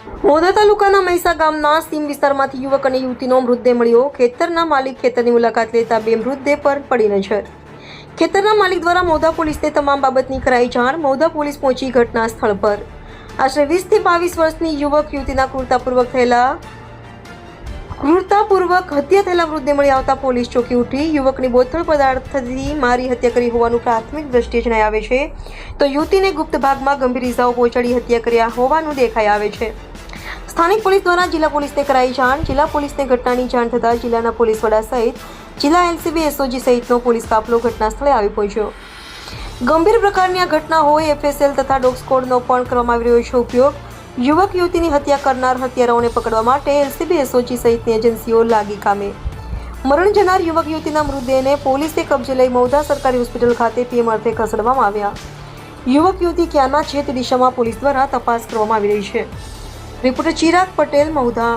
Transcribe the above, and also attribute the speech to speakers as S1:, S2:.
S1: મોદા તાલુકાના મહેસા ગામના સીમ વિસ્તારમાંથી યુવક અને યુવતીનો મૃતદેહ મળ્યો. ખેતરના માલિક ખેતરની મુલાકાત લેતા બે મૃતદેહ પર પડી નજર. ખેતરના માલિક દ્વારા મોદા પોલીસને તમામ બાબતની કરાઈ જાણ. મોદા પોલીસ પહોંચી ઘટના સ્થળ પર. આશરે વીસથી બાવીસ વર્ષની યુવક, યુવતીના ક્રૂરતાપૂર્વક થયેલા ક્રૂરતાપૂર્વક હત્યા થયેલા મૃતદેહ મળી આવતા પોલીસ ચોકી ઉઠી. યુવકની બોથળ પદાર્થથી મારી હત્યા કરી હોવાનું પ્રાથમિક દ્રષ્ટિએ જણાઈ આવે છે. તો યુવતીને ગુપ્ત ભાગમાં ગંભીર ઇજાઓ પહોંચાડી હત્યા કર્યા હોવાનું દેખાઈ આવે છે. સ્થાનિક પોલીસ દ્વારા જિલ્લા પોલીસને કરાઈ જાણ. જિલ્લા પોલીસને ઘટનાની જાણ થતાં જિલ્લાના પોલીસ વડા સહિત જિલ્લા એલસીબી, એસઓજી સહિતનો પોલીસ કાફલો ઘટના સ્થળે આવી પહોંચ્યો. ગંભીર પ્રકારની આ ઘટના હોય એફએસએલ તથા ડોગ પણ કરવામાં આવી રહ્યો છે ઉપયોગ. યુવક, યુવતીની હત્યા કરનાર હત્યારાઓને પકડવા માટે એલસીબી, એસઓજી સહિતની એજન્સીઓ લાગી કામે. મરણ જનાર યુવક, યુવતીના મૃતદેહને પોલીસે કબજે લઈ મૌદા સરકારી હોસ્પિટલ ખાતે પીએમ અર્થે ખસેડવામાં આવ્યા. યુવક, યુવતી ક્યાંના છે તે દિશામાં પોલીસ દ્વારા તપાસ કરવામાં આવી રહી છે. રિપોર્ટર ચિરાગ પટેલ મૌદા